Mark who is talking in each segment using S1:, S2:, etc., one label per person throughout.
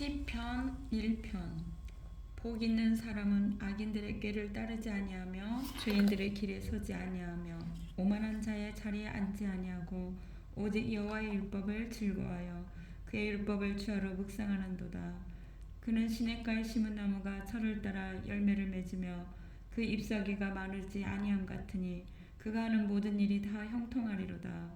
S1: 시편 1편. 복 있는 사람은 악인들의 꾀를 따르지 아니하며 죄인들의 길에 서지 아니하며 오만한 자의 자리에 앉지 아니하고 오직 여호와의 율법을 즐거워하여 그의 율법을 주하러 묵상하는도다. 그는 시냇가에 심은 나무가 철을 따라 열매를 맺으며 그 잎사귀가 마르지 아니함 같으니 그가 하는 모든 일이 다 형통하리로다.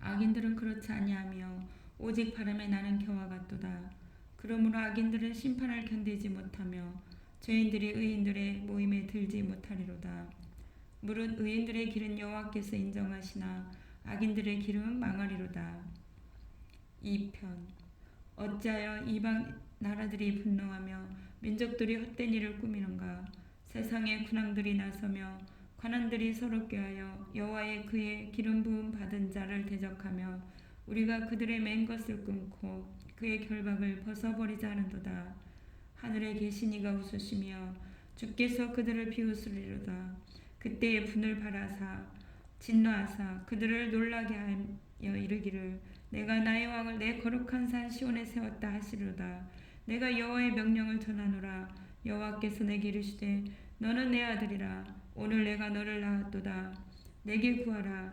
S1: 악인들은 그렇지 아니하며 오직 바람에 나는 겨와 같도다. 그러므로 악인들은 심판을 견디지 못하며 죄인들이 의인들의 모임에 들지 못하리로다. 물은 의인들의 길은 여호와께서 인정하시나 악인들의 길은 망하리로다. 2편 어찌하여 이방 나라들이 분노하며 민족들이 헛된 일을 꾸미는가 세상의 군왕들이 나서며 관원들이 서로 꾀하여 여호와의 그의 기름 부음 받은 자를 대적하며 우리가 그들의 맨 것을 끊고 그의 결박을 벗어버리자 하는도다. 하늘에 계신 이가 웃으시며 주께서 그들을 비웃으리로다. 그때의 분을 바라사 진노하사 그들을 놀라게 하여 이르기를 내가 나의 왕을 내 거룩한 산 시온에 세웠다 하시리로다. 내가 여호와의 명령을 전하노라. 여호와께서 내게 이르시되 너는 내 아들이라. 오늘 내가 너를 낳았도다. 내게 구하라.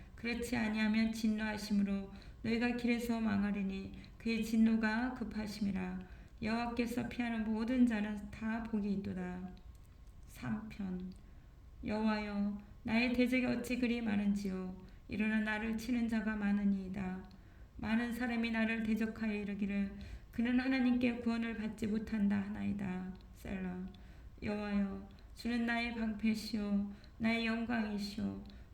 S1: 그렇지 아니하면 진노하심으로 너희가 길에서 망하리니 그의 진노가 급하심이라 여호와께서 피하는 모든 자는 다 복이 있도다. 3편 여호와여 나의 대적이 어찌 그리 많은지요 일어나 나를 치는 자가 많으니이다. 많은 사람이 나를 대적하여 이르기를 그는 하나님께 구원을 받지 못한다 하나이다. 셀라 여호와여 주는 나의 방패시오 나의 영광이시오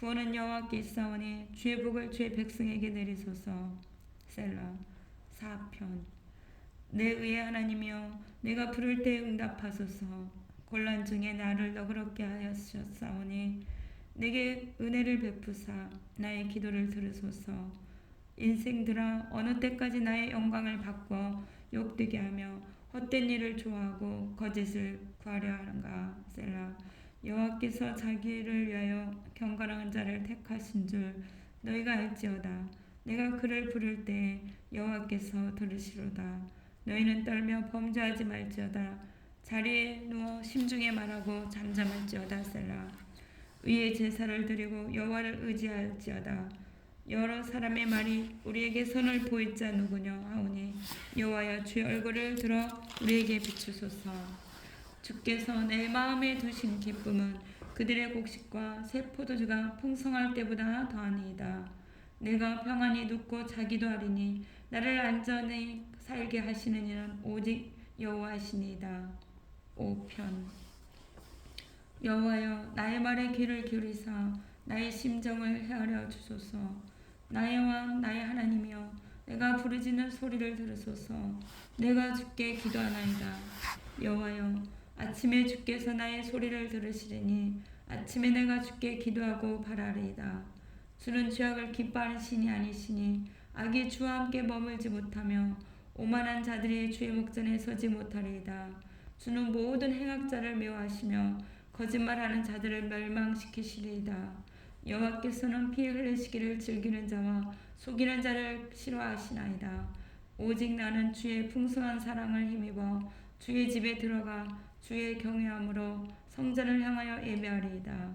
S1: 구원은 여호와께 있사오니 주의 복을 주의 백성에게 내리소서. 셀라. 4편. 내 의의 하나님이여 내가 부를 때 응답하소서. 곤란 중에 나를 너그럽게 하셨사오니 내게 은혜를 베푸사 나의 기도를 들으소서. 인생들아 어느 때까지 나의 영광을 바꿔 욕되게 하며 헛된 일을 좋아하고 거짓을 구하려 하는가? 셀라 여호와께서 자기를 위하여 경건한 자를 택하신 줄 너희가 알지어다 내가 그를 부를 때 여호와께서 들으시로다. 너희는 떨며 범죄하지 말지어다. 자리에 누워 심중에 말하고 잠잠할지어다 셀라. 의의 제사를 드리고 여호와를 의지할지어다. 여러 사람의 말이 우리에게 선을 보일 자 누구냐 하오니 여호와여 주의 얼굴을 들어 우리에게 비추소서. 주께서 내 마음에 두신 기쁨은 그들의 곡식과 새 포도주가 풍성할 때보다 더하니이다. 내가 평안히 눕고 자기도 하리니 나를 안전히 살게 하시는 이는 오직 여호와시니이다. 5편 여호와여 나의 말에 귀를 기울이사 나의 심정을 헤아려 주소서 나의 왕 나의 하나님이여 내가 부르짖는 소리를 들으소서 내가 주께 기도하나이다 여호와여 아침에 주께서 나의 소리를 들으시리니 아침에 내가 주께 기도하고 바라리이다 주는 죄악을 기뻐하는 신이 아니시니 악이 주와 함께 머물지 못하며 오만한 자들이 주의 목전에 서지 못하리이다. 주는 모든 행악자를 묘하시며 거짓말하는 자들을 멸망시키시리이다. 여호와께서는 피 흘리시기를 즐기는 자와 속이는 자를 싫어하시나이다. 오직 나는 주의 풍성한 사랑을 힘입어 주의 집에 들어가 주의 경외함으로 성전을 향하여 예배하리이다.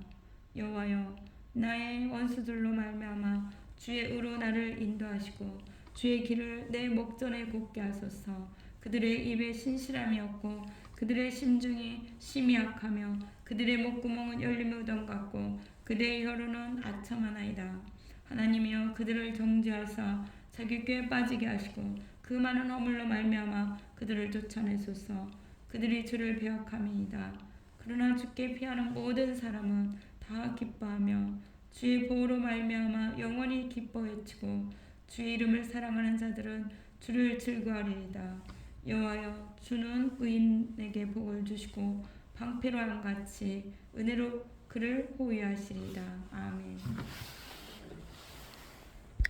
S1: 여호와여 나의 원수들로 말미암아 주의 의로 나를 인도하시고 주의 길을 내 목전에 곱게 하소서 그들의 입에 신실함이 없고 그들의 심중이 심히 악하며 그들의 목구멍은 열린 무덤 같고 그들의 혀로는 아첨하나이다. 하나님이여 그들을 정죄하사 자기 꾀에 빠지게 하시고 그 많은 허물로 말미암아 그들을 쫓아내소서. 그들이 주를 배역함이이다. 그러나 주께 피하는 모든 사람은 다 기뻐하며 주의 보호로 말미암아 영원히 기뻐 외치고 주의 이름을 사랑하는 자들은 주를 즐거워하리이다. 여호와여 주는 의인에게 복을 주시고 방패로 함 같이 은혜로 그를 호위하시리이다. 아멘.